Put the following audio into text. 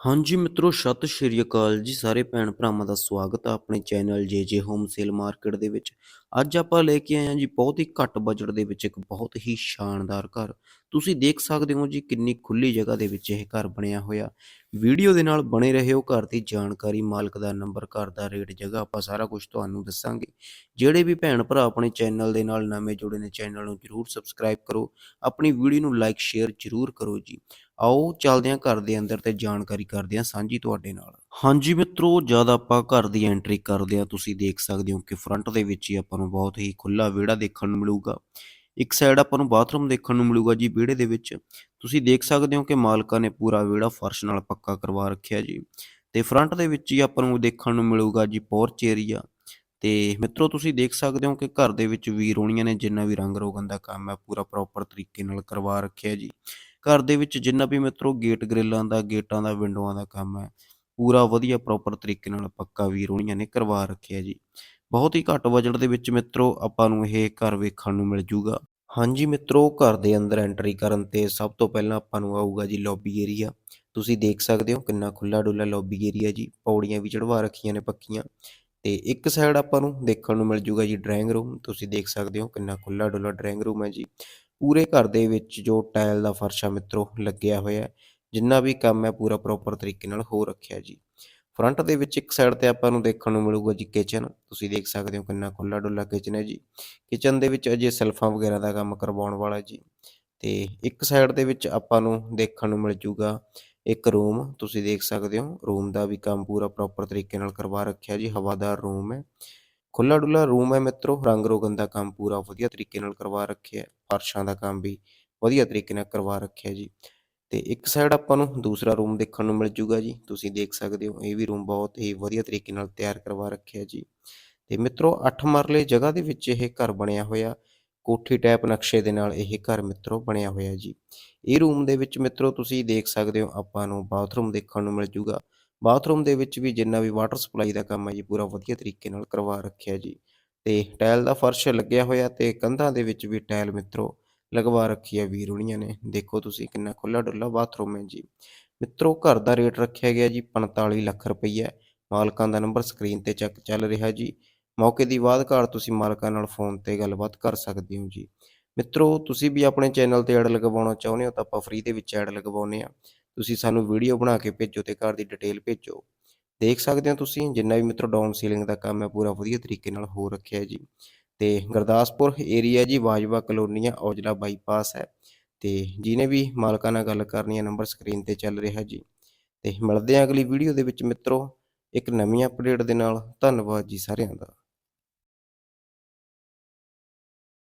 ਹਾਂਜੀ ਮਿੱਤਰੋ, ਸਤਿ ਸ਼੍ਰੀ ਅਕਾਲ ਜੀ ਸਾਰੇ ਭੈਣ ਭਰਾਵਾਂ ਦਾ ਸਵਾਗਤ ਆ ਆਪਣੇ ਚੈਨਲ ਜੇ ਜੇ ਹੋਮ ਸੇਲ ਮਾਰਕੀਟ ਦੇ ਵਿੱਚ। ਅੱਜ ਆਪਾਂ ਲੈ ਕੇ ਆਏ ਹਾਂ ਜੀ ਬਹੁਤ ਹੀ ਘੱਟ ਬਜਟ ਦੇ ਵਿੱਚ ਇੱਕ ਬਹੁਤ ਹੀ ਸ਼ਾਨਦਾਰ ਘਰ। ਤੁਸੀਂ ਦੇਖ ਸਕਦੇ ਹੋ ਜੀ ਕਿੰਨੀ ਖੁੱਲੀ ਜਗ੍ਹਾ ਦੇ ਵਿੱਚ ਇਹ ਘਰ ਬਣਿਆ ਹੋਇਆ। ਵੀਡੀਓ ਦੇ ਨਾਲ ਬਣੇ ਰਹੋ, ਘਰ ਦੀ ਜਾਣਕਾਰੀ, ਮਾਲਕ ਦਾ ਨੰਬਰ, ਘਰ ਦਾ ਰੇਟ, ਜਗ੍ਹਾ ਆਪਾਂ ਸਾਰਾ ਕੁਝ ਤੁਹਾਨੂੰ ਦੱਸਾਂਗੇ। ਜਿਹੜੇ ਵੀ ਭੈਣ ਭਰਾ ਆਪਣੇ ਚੈਨਲ ਦੇ ਨਾਲ ਨਵੇਂ ਜੁੜੇ ਨੇ, ਚੈਨਲ ਨੂੰ ਜਰੂਰ ਸਬਸਕ੍ਰਾਈਬ ਕਰੋ। ਆਪਣੀ ਵੀਡੀਓ ਨੂੰ ਲਾਈਕ ਸ਼ੇਅਰ ਜਰੂਰ ਕਰੋ ਜੀ। ਆਓ ਚੱਲਦੇ ਹਾਂ ਘਰ ਦੇ ਅੰਦਰ ਤੇ ਜਾਣਕਾਰੀ ਕਰਦੇ ਹਾਂ ਸਾਂਝੀ ਤੁਹਾਡੇ ਨਾਲ। ਹਾਂਜੀ ਮਿੱਤਰੋ, ਜਦ ਆਪਾਂ ਘਰ ਦੀ ਐਂਟਰੀ ਕਰਦੇ ਹਾਂ, ਤੁਸੀਂ ਦੇਖ ਸਕਦੇ ਹੋ ਕਿ ਫਰੰਟ ਦੇ ਵਿੱਚ ਹੀ ਆਪਾਂ ਨੂੰ ਬਹੁਤ ਹੀ ਖੁੱਲਾ ਵਿਹੜਾ ਦੇਖਣ ਨੂੰ ਮਿਲੂਗਾ। ਇੱਕ ਸਾਈਡ ਆਪਾਂ ਨੂੰ ਬਾਥਰੂਮ ਦੇਖਣ ਨੂੰ ਮਿਲੂਗਾ ਜੀ ਵਿਹੜੇ ਦੇ ਵਿੱਚ। ਤੁਸੀਂ ਦੇਖ ਸਕਦੇ ਹੋ ਕਿ ਮਾਲਕਾਂ ਨੇ ਪੂਰਾ ਵਿਹੜਾ ਫਰਸ਼ ਨਾਲ ਪੱਕਾ ਕਰਵਾ ਰੱਖਿਆ ਜੀ। ਤੇ ਫਰੰਟ ਦੇ ਵਿੱਚ ਹੀ ਆਪਾਂ ਨੂੰ ਦੇਖਣ ਨੂੰ ਮਿਲੂਗਾ ਜੀ ਪੋਰਚ ਏਰੀਆ ਤੇ ਮਿੱਤਰੋ, ਤੁਸੀਂ ਦੇਖ ਸਕਦੇ ਹੋ ਕਿ ਘਰ ਦੇ ਵਿੱਚ ਵੀਰੋਣੀਆਂ ਨੇ, ਜਿੰਨਾ ਵੀ ਰੰਗ ਰੋਗਨ ਦਾ ਕੰਮ ਹੈ, ਪੂਰਾ ਪ੍ਰੋਪਰ ਤਰੀਕੇ ਨਾਲ ਕਰਵਾ ਰੱਖਿਆ ਜੀ। ਘਰ ਦੇ ਵਿੱਚ ਜਿੰਨਾ ਵੀ ਮਿੱਤਰੋ ਗੇਟ ਗ੍ਰਿਲਾਂ ਦਾ, ਗੇਟਾਂ ਦਾ ਵਿੰਡੋਆਂ ਦਾ ਕੰਮ ਹੈ, ਪੂਰਾ ਵਧੀਆ ਪ੍ਰੋਪਰ ਤਰੀਕੇ ਨਾਲ ਪੱਕਾ ਵੀਰੋਣੀਆਂ ਨੇ ਕਰਵਾ ਰੱਖਿਆ ਜੀ। ਬਹੁਤ ਹੀ ਘੱਟ ਬਜਟ ਦੇ ਵਿੱਚ ਮਿੱਤਰੋ ਆਪਾਂ ਨੂੰ ਇਹ ਘਰ ਵੇਖਣ ਨੂੰ ਮਿਲ ਜੂਗਾ। ਹਾਂਜੀ ਮਿੱਤਰੋ, ਘਰ ਦੇ ਅੰਦਰ ਐਂਟਰੀ ਕਰਨ ਤੇ ਸਭ ਤੋਂ ਪਹਿਲਾਂ ਆਪਾਂ ਨੂੰ ਆਊਗਾ ਜੀ ਲੌਬੀ ਏਰੀਆ ਤੁਸੀਂ ਦੇਖ ਸਕਦੇ ਹੋ ਕਿੰਨਾ ਖੁੱਲਾ ਡੁੱਲਾ ਲੌਬੀ ਏਰੀਆ ਜੀ, ਪੌੜੀਆਂ ਵੀ ਚੜਵਾ ਰੱਖੀਆਂ ਨੇ ਪੱਕੀਆਂ। ਤੇ ਇੱਕ ਸਾਈਡ ਆਪਾਂ ਨੂੰ ਦੇਖਣ ਨੂੰ ਮਿਲ ਜੂਗਾ ਜੀ ਡਰਾਇੰਗ ਰੂਮ ਤੁਸੀਂ ਦੇਖ ਸਕਦੇ ਹੋ ਕਿੰਨਾ ਖੁੱਲਾ ਡੁੱਲਾ ਡਰਾਇੰਗ ਰੂਮ ਹੈ ਜੀ। ਪੂਰੇ ਘਰ ਦੇ ਵਿੱਚ ਜੋ ਟਾਇਲ ਦਾ ਫਰਸ਼ ਆ ਮਿੱਤਰੋ ਲੱਗਿਆ ਹੋਇਆ ਜਿੰਨਾ ਵੀ ਕੰਮ ਹੈ ਪੂਰਾ ਪ੍ਰੋਪਰ ਤਰੀਕੇ ਨਾਲ ਹੋ ਰੱਖਿਆ ਜੀ। ਫਰੰਟ ਦੇ ਵਿੱਚ ਇੱਕ ਸਾਈਡ ਤੇ ਆਪਾਂ ਨੂੰ ਦੇਖਣ ਨੂੰ ਮਿਲੂਗਾ ਜੀ ਕਿਚਨ ਤੁਸੀਂ ਦੇਖ ਸਕਦੇ ਹੋ ਕਿੰਨਾ ਖੁੱਲਾ ਡੁੱਲਾ ਕਿਚਨ ਹੈ ਜੀ। ਕਿਚਨ ਦੇ ਵਿੱਚ ਅਜੇ ਸੈਲਫਾਂ ਵਗੈਰਾ ਦਾ ਕੰਮ ਕਰਵਾਉਣ ਵਾਲਾ ਜੀ। ਤੇ ਇੱਕ ਸਾਈਡ ਦੇ ਵਿੱਚ ਆਪਾਂ ਨੂੰ ਦੇਖਣ ਨੂੰ ਮਿਲ ਜੂਗਾ ਇੱਕ ਰੂਮ ਤੁਸੀਂ ਦੇਖ ਸਕਦੇ ਹੋ ਰੂਮ ਦਾ ਵੀ ਕੰਮ ਪੂਰਾ ਪ੍ਰੋਪਰ ਤਰੀਕੇ ਨਾਲ ਕਰਵਾ ਰੱਖਿਆ ਜੀ, ਹਵਾਦਾਰ ਰੂਮ ਹੈ। ਖੁੱਲਾ ਡੁੱਲਾ ਰੂਮ ਹੈ ਮਿੱਤਰੋ, ਰੰਗ ਰੋਗਨ ਦਾ ਕੰਮ ਪੂਰਾ ਵਧੀਆ ਤਰੀਕੇ ਨਾਲ ਕਰਵਾ ਰੱਖਿਆ ਫਰਸ਼ਾਂ ਦਾ ਕੰਮ ਵੀ ਵਧੀਆ ਤਰੀਕੇ ਨਾਲ ਕਰਵਾ ਰੱਖਿਆ ਜੀ। ਤੇ ਇੱਕ ਸਾਈਡ ਆਪਾਂ ਨੂੰ ਦੂਸਰਾ ਰੂਮ ਦੇਖਣ ਨੂੰ ਮਿਲ ਜੂਗਾ ਜੀ, ਤੁਸੀਂ ਦੇਖ ਸਕਦੇ ਹੋ, ਇਹ ਵੀ ਰੂਮ ਬਹੁਤ ਹੀ ਵਧੀਆ ਤਰੀਕੇ ਨਾਲ ਤਿਆਰ ਕਰਵਾ ਰੱਖਿਆ ਜੀ। ਤੇ ਮਿੱਤਰੋ 8 ਮਰਲੇ ਜਗ੍ਹਾ ਦੇ ਵਿੱਚ ਇਹ ਘਰ ਬਣਿਆ ਹੋਇਆ, ਕੋਠੀ ਟਾਈਪ ਨਕਸ਼ੇ ਦੇ ਨਾਲ ਇਹ ਘਰ ਮਿੱਤਰੋ ਬਣਿਆ ਹੋਇਆ ਜੀ। ਇਹ ਰੂਮ ਦੇ ਵਿੱਚ ਮਿੱਤਰੋ, ਤੁਸੀਂ ਦੇਖ ਸਕਦੇ ਹੋ, ਆਪਾਂ ਨੂੰ ਬਾਥਰੂਮ ਦੇਖਣ ਨੂੰ ਮਿਲ ਜੂਗਾ। ਬਾਥਰੂਮ ਦੇ ਵਿੱਚ ਵੀ ਜਿੰਨਾ ਵੀ ਵਾਟਰ ਸਪਲਾਈ ਦਾ ਕੰਮ ਹੈ ਜੀ, ਪੂਰਾ ਵਧੀਆ ਤਰੀਕੇ ਨਾਲ ਕਰਵਾ ਰੱਖਿਆ ਜੀ। ਤੇ ਟਾਇਲ ਦਾ ਫਰਸ਼ ਲੱਗਿਆ ਹੋਇਆ ਤੇ ਕੰਧਾਂ ਦੇ ਵਿੱਚ ਵੀ ਟਾਇਲ ਮਿੱਤਰੋ, ਲਗਵਾ ਰੱਖੀ ਹੈ ਵੀਰੋਣੀਆਂ ਨੇ। ਦੇਖੋ ਤੁਸੀਂ ਕਿੰਨਾ ਖੁੱਲਾ ਡੁੱਲਾ ਬਾਥਰੂਮ ਹੈ ਜੀ। ਮਿੱਤਰੋ, ਘਰ ਦਾ ਰੇਟ ਰੱਖਿਆ ਗਿਆ ਜੀ 45 ਲੱਖ ਰੁਪਈਆ। ਮਾਲਕਾਂ ਦਾ ਨੰਬਰ ਸਕਰੀਨ ਤੇ ਚੱਕ ਚੱਲ ਰਿਹਾ ਜੀ। ਮੌਕੇ ਦੀ ਬਾਅਦ ਘਰ ਤੁਸੀਂ ਮਾਲਕਾਂ ਨਾਲ ਫੋਨ ਤੇ ਗੱਲਬਾਤ ਕਰ ਸਕਦੇ ਹੋ ਜੀ। ਮਿੱਤਰੋ, ਤੁਸੀਂ ਵੀ ਆਪਣੇ ਚੈਨਲ ਤੇ ਐਡ ਲਗਵਾਉਣਾ ਚਾਹੁੰਦੇ ਹੋ ਤਾਂ ਆਪਾਂ ਫ੍ਰੀ ਦੇ ਵਿੱਚ ਐਡ ਲਗਵਾਉਂਦੇ ਆ ਤੁਸੀਂ ਸਾਨੂੰ ਵੀਡੀਓ ਬਣਾ ਕੇ ਭੇਜੋ ਤੇ ਘਰ ਦੀ ਡਿਟੇਲ ਭੇਜੋ। ਦੇਖ ਸਕਦੇ ਹੋ ਤੁਸੀਂ, ਜਿੰਨਾ ਵੀ ਮਿੱਤਰੋ ਡਾਊਨ ਸੀਲਿੰਗ ਦਾ ਕੰਮ ਹੈ, ਪੂਰਾ ਵਧੀਆ ਤਰੀਕੇ ਨਾਲ ਹੋ ਰੱਖਿਆ ਜੀ। ਤੇ ਗੁਰਦਾਸਪੁਰ ਏਰੀਆ ਜੀ ਬਾਜਵਾ ਕਲੋਨੀਆ ਔਜਲਾ ਬਾਈਪਾਸ ਹੈ। ਤੇ ਜਿਹਨੇ ਵੀ ਮਾਲਕਾਂ ਨਾਲ ਗੱਲ ਕਰਨੀ ਹੈ ਨੰਬਰ ਸਕਰੀਨ ਤੇ ਚੱਲ ਰਿਹਾ ਜੀ। ਤੇ ਮਿਲਦੇ ਹਾਂ ਅਗਲੀ ਵੀਡੀਓ ਦੇ ਵਿੱਚ ਮਿੱਤਰੋ, ਇੱਕ ਨਵੀਂ ਅਪਡੇਟ ਦੇ ਨਾਲ। ਧੰਨਵਾਦ ਜੀ ਸਾਰਿਆਂ ਦਾ।